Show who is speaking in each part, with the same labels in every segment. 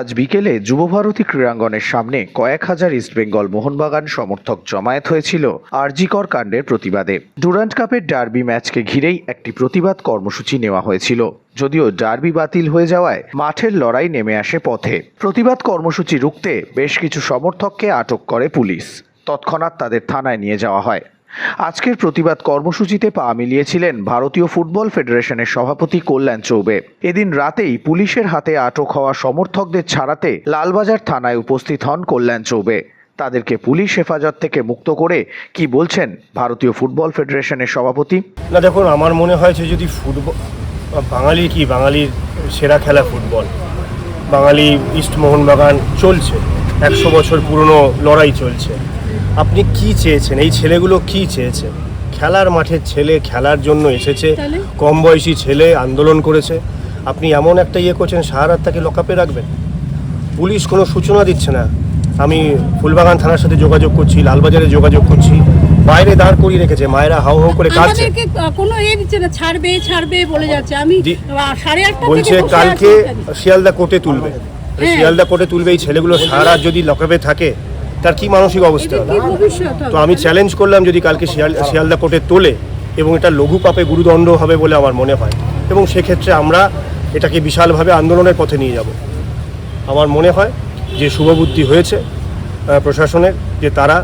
Speaker 1: আজ বিকেলে যুবভারতী ক্রীড়াঙ্গনের সামনে কয়েক হাজার ইস্টবেঙ্গল মোহনবাগান সমর্থক জমায়েত হয়েছিল আরজিকর কাণ্ডের প্রতিবাদে। ডুরান্ট কাপের ডার্বি ম্যাচকে ঘিরেই একটি প্রতিবাদ কর্মসূচি নেওয়া হয়েছিল। যদিও ডার্বি বাতিল হয়ে যাওয়ায় মাঠের লড়াই নেমে আসে পথে। প্রতিবাদ কর্মসূচি রুখতে বেশ কিছু সমর্থককে আটক করে পুলিশ। তৎক্ষণাৎ তাদের থানায় নিয়ে যাওয়া হয়। আজকের প্রতিবাদ কর্মসূচিতে পা মিলিয়েছিলেন ভারতীয় ফুটবল ফেডারেশনের সভাপতি কল্যাণ চৌবে। এদিন রাতেই পুলিশের হাতে আটক হওয়া সমর্থকদের ছাড়াতে লালবাজার থানায় উপস্থিত হন কল্যাণ চৌবে। তাদেরকে পুলিশ হেফাজত থেকে মুক্ত করে কি বলছেন ভারতীয় ফুটবল ফেডারেশনের সভাপতি?
Speaker 2: না, দেখুন, আমার মনে হয়েছে যদি ফুটবল বাঙালি কি, বাঙালির সেরা খেলা ফুটবল। বাঙালি ইস্ট মোহনবাগান চলছে। একশো বছর পুরনো লড়াই চলছে। আপনি কি চেয়েছেন? এই ছেলেগুলো কি চেয়েছে? খেলার মাঠের ছেলে খেলার জন্য এসেছে। কম বয়সী ছেলে আন্দোলন করেছে। আপনি এমন একটা ইয়ে করছেন সাহারাত তাকে লকআপে রাখবেন। পুলিশ কোনো সূচনা দিচ্ছে না। আমি ফুলবাগান থানার সাথে যোগাযোগ করছি লালবাজারে যোগাযোগ করছি। বাইরে দাঁড় করিয়ে রেখেছে মায়েরা হাউ হাউ করে কাঁদছে।
Speaker 3: কোনো এ দিচ্ছে না ছাড়বে ছাড়বে বলে যাচ্ছে। আমি সাড়ে আটটা
Speaker 2: বলছে কালকে। শিয়ালদা কোর্টে তুলবে।
Speaker 3: হ্যাঁ।
Speaker 2: শিয়ালদা কোর্টে তুলবে এই ছেলেগুলো সারা যদি লকআপে থাকে তার কি মানসিক অবস্থা? তো আমি চ্যালেঞ্জ করলাম যদি কালকে শিয়াল শিয়ালদা কোর্টে তোলে এবং এটা লঘু পাপে গুরুদণ্ড হবে বলে আমার মনে হয়। এবং সেক্ষেত্রে আমরা এটাকে বিশালভাবে আন্দোলনের পথে নিয়ে যাব। আমার মনে হয় যে শুভবুদ্ধি হয়েছে প্রশাসনের যে তারা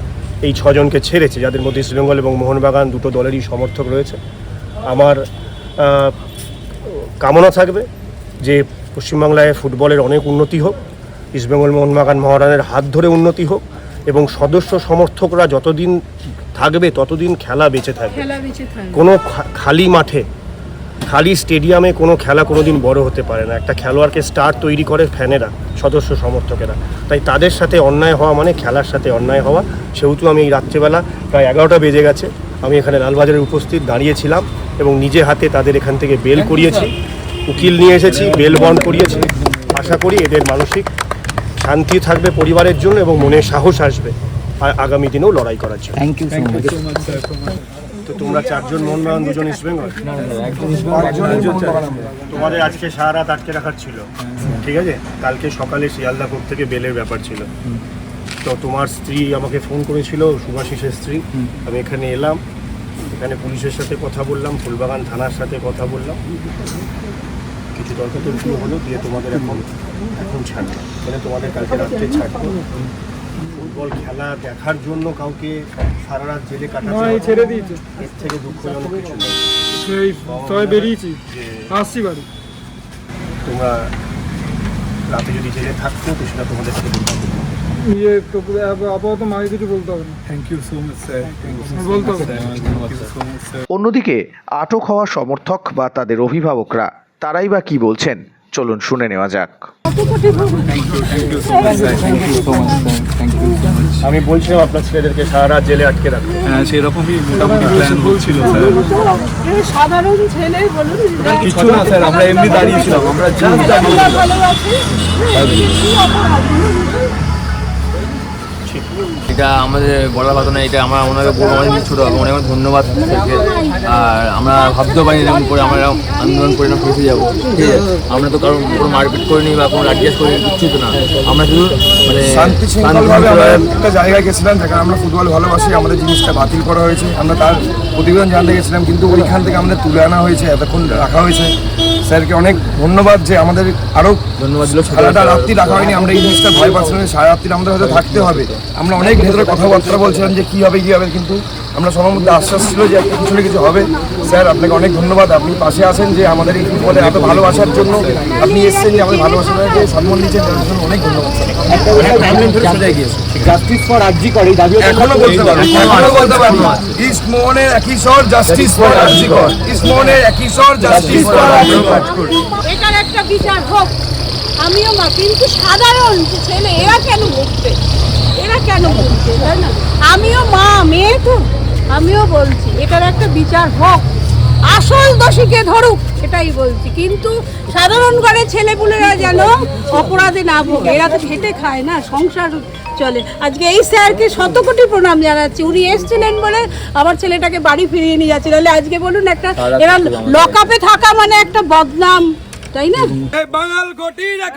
Speaker 2: এই ছজনকে ছেড়েছে যাদের মধ্যে ইস্টবেঙ্গল এবং মোহনবাগান দুটো দলেরই সমর্থক রয়েছে। আমার কামনা থাকবে যে পশ্চিমবাংলায় ফুটবলের অনেক উন্নতি হোক ইস্টবেঙ্গল মোহনবাগান মহারানের হাত ধরে উন্নতি হোক এবং সদস্য সমর্থকরা যতদিন থাকবে ততদিন খেলা বেঁচে থাকবে।
Speaker 3: খেলা বেঁচে থাকবে।
Speaker 2: কোনো খালি মাঠে খালি স্টেডিয়ামে কোনো খেলা কোনোদিন বড় হতে পারে না। একটা খেলোয়াড়কে স্টার তৈরি করে ফ্যানেরা সদস্য সমর্থকেরা। তাই তাদের সাথে অন্যায় হওয়া মানে খেলার সাথে অন্যায় হওয়া। সেহেতু আমি এই রাত্রেবেলা প্রায় এগারোটা বেজে গেছে। আমি এখানে লালবাজারে উপস্থিত দাঁড়িয়েছিলাম এবং নিজে হাতে তাদের এখান থেকে বেল করিয়েছি। উকিল নিয়ে এসেছি বেল বন্ড করিয়েছি। আশা করি এদের মানসিক শান্তি থাকবে পরিবারের জন্য এবং মনে সাহস আসবে আর আগামী দিনেও লড়াই করার জন্য।
Speaker 4: থ্যাংক ইউ সো মাচ
Speaker 2: তো তোমরা চারজন মোহনবাগান দুজন ইস্ট বেঙ্গল? তোমাদের আজকে সারা রাত আটকে রাখার ছিল। ঠিক আছে? কালকে সকালে শিয়ালদা কোর্ট থেকে বেলের ব্যাপার ছিল। তো তোমার স্ত্রী আমাকে ফোন করেছিল সুভাষিসের স্ত্রী। আমি এখানে এলাম। এখানে পুলিশের সাথে কথা বললাম ফুলবাগান থানার সাথে কথা বললাম। কিছু তর্কতর্কি হলো দিয়ে তোমাদের এখন এখন ছাড়বো। মানে তোমাদের কালকে রাত্রে ছাড়বো। ফুটবল খেলা দেখার জন্য কাউকে সারা রাত জেলে কাটাতে
Speaker 5: ছেড়ে দিয়েছে।
Speaker 2: এর থেকে দুঃখজনক কিছু নেই।
Speaker 5: সেই সবাই বেরিয়েছি। আসছি বাড়ি।
Speaker 2: তোমরা রাতে যদি জেলে থাকতো তো সেটা তোমাদের সাথে
Speaker 5: ইয়ে আপাতত মাকে কিছু বলতে হবে
Speaker 4: thank you so much sir
Speaker 5: বলতে হবে
Speaker 1: অন্যদিকে আটক হওয়া সমর্থক বা তাদের অভিভাবকরা তারাই বা কি বলছেন? চলুন শুনে নেওয়া যাক।
Speaker 2: আমি বলছিলাম আপনার ছেলেদেরকে সারা জেলে আটকে রাখতে।
Speaker 4: হ্যাঁ সেরকমই মোটামুটি প্ল্যান বলছিল স্যার?
Speaker 3: সাধারণ ছেলে বলুন
Speaker 4: কিছু না স্যার আমরা এমনি দাঁড়িয়েছিলাম আমরা
Speaker 3: কি
Speaker 6: এটা আমাদের বলার কথা না এটা আমরা ওনাকে বলব আমাদের ছোটো অনেক অনেক ধন্যবাদ আর আমরা ভাবতেও পারিনি এরকম করে আমরা এরকম আন্দোলন করে না ফেসে যাব ঠিক আছে? আমরা তো কারণ কোনো মারপিট করিনি বা কোনো লাঠিয়াজ করিনি কিচ্ছু তো না। আমরা শুধু মানে
Speaker 7: শান্তি আমরা একটা জায়গায় গেছিলাম যেখানে আমরা ফুটবল ভালোবাসি আমাদের জিনিসটা বাতিল করা হয়েছে আমরা তার প্রতিবেদন জানতে গেছিলাম কিন্তু ওইখান থেকে আমাদের তুলে আনা হয়েছে এতক্ষণ রাখা হয়েছে। স্যারকে অনেক ধন্যবাদ যে আমাদের আরও
Speaker 6: ধন্যবাদ দিল
Speaker 7: সারাটা রাত্রি রাখা হয়নি আমরা এই জিনিসটা ভয় পাচ্ছিলাম সারা রাত্রি আমাদের হয়তো থাকতে হবে। আমরা অনেক ভেতরে কথাবার্তা বলছিলাম যে কী হবে কী হবে কিন্তু আমরা সবার মধ্যে আশ্বাস ছিল যে একটা কিছু না কিছু হবে। স্যার আপনাকে অনেক ধন্যবাদ। আপনি পাশে আছেন যে আমাদের এই ফুটবলে এত ভালোবাসার জন্য আপনি এসেছেন যে আমাদের ভালোবাসাটাকে সম্মান দিচ্ছেন তার জন্য অনেক ধন্যবাদ
Speaker 4: জাস্টিস ফর আরজি করে দাবি
Speaker 7: এখনও বলতে পারব এখনও বলতে পারব ইস্ট মোহনের একই স্বর জাস্টিস ফর ইস্ট মোহনের একই স্বর জাস্টিস ফর আরজিকর
Speaker 3: এটার একটা বিচার হোক। আমিও মা কিন্তু সাধারণ ছেলে এরা কেন বলছে এরা কেন বলছে তাই না? আমিও মা মেয়ে তো। আমিও বলছি এটার একটা বিচার হোক। আসল দোষীকে ধরুক সেটাই বলছি। কিন্তু সাধারণ ঘরের ছেলেপুলেরা যেন অপরাধে না ভোগে এরা তো খেটে খায় না সংসার চলে। আজকে এই স্যারকে শত কোটি প্রণাম জানাচ্ছি। উনি এসেছিলেন বলে আমার ছেলেটাকে বাড়ি ফিরিয়ে নিয়ে যাচ্ছে। তাহলে আজকে বলুন একটা এরা লকআপে থাকা মানে একটা বদনাম তাই না?
Speaker 8: এই বাঙাল ঘটির এক